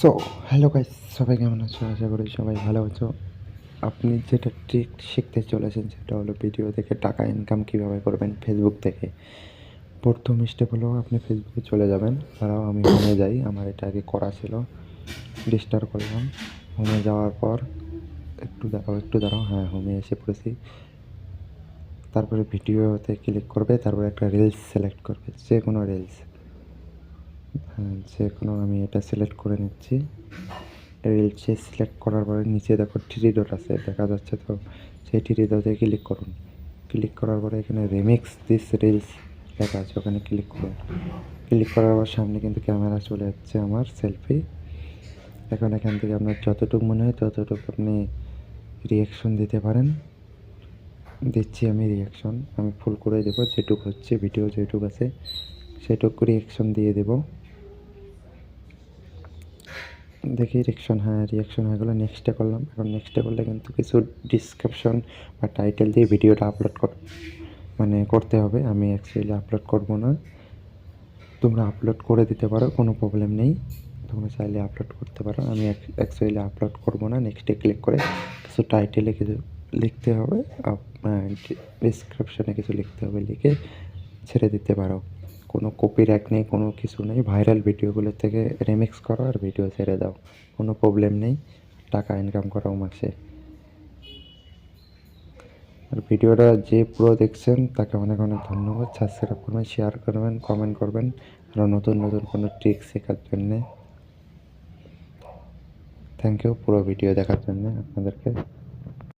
So hello guys সবাই কেমন আছো? আশা করি সবাই ভালো আছো। আপনি যেটা ট্রিক শিখতে চলেছেন, সেটা হলো ভিডিও দেখে টাকা ইনকাম কীভাবে করবেন ফেসবুক থেকে। প্রথম স্টেপ হলো আপনি ফেসবুকে চলে যাবেন। তারাও আমি হোমে যাই, আমার এটা আগে করা ছিল। রেজিস্টার করলাম। হোমে যাওয়ার পর একটু দাঁড়াও একটু দাঁড়াও। হ্যাঁ হোমে এসে পড়েছি। তারপরে ভিডিওতে ক্লিক করবে, তারপরে একটা রিলস সিলেক্ট করবে যে কোনো রিলস যে কোনো আমি এটা সিলেক্ট করে নিচ্ছি। রিলসে সিলেক্ট করার পরে নিচে দেখো থ্রি ডট আছে, দেখা যাচ্ছে তো সেই থ্রি ডটে ক্লিক করুন। ক্লিক করার পরে এখানে রিমিক্স দিস রিলস লেখা আছে, ওখানে ক্লিক করুন। ক্লিক করার পর সামনে কিন্তু ক্যামেরা চলে যাচ্ছে আমার সেলফি এখন এখান থেকে আপনার যতটুকু মনে হয় ততটুকু আপনি রিয়াকশন দিতে পারেন। দিচ্ছি আমি রিয়াকশন আমি ফুল করে দেবো, যেটুকু হচ্ছে ভিডিও যেটুকু আছে, সেটুকু রিয়াকশন দিয়ে দেবো। দেখি রিয়াকশন হ্যাঁ রিয়াকশন হয়ে গেলো নেক্সটে করলাম। এখন নেক্সটে করলে কিন্তু কিছু ডিসক্রিপশন বা টাইটেল দিয়ে ভিডিওটা আপলোড কর মানে করতে হবে। আমি অ্যাকচুয়ালি আপলোড করব না। তোমরা আপলোড করে দিতে পারো, কোনো প্রবলেম নেই। তোমরা চাইলে আপলোড করতে পারো। আমি অ্যাকচুয়ালি আপলোড করব না। নেক্সটে ক্লিক করে কিছু টাইটেলে কিছু লিখতে হবে। ডিসক্রিপশনে কিছু লিখতে হবে। লিখে ছেড়ে দিতে পারো। কোনো কপিরাইট নেই, কোনো কিছু নেই ভাইরাল ভিডিওগুলো থেকে রিমিক্স করো আর ভিডিও ছেড়ে দাও, কোনো প্রবলেম নেই, টাকা ইনকাম করাও মাসে। আর ভিডিওটা যে পুরো দেখছেন, তাকে অনেক অনেক ধন্যবাদ। সাবস্ক্রাইব করবেন শেয়ার করবেন কমেন্ট করবেন, আরও নতুন নতুন কোনো ট্রিক শেখার জন্যে। থ্যাংক ইউ পুরো ভিডিও দেখার জন্য আপনাদেরকে।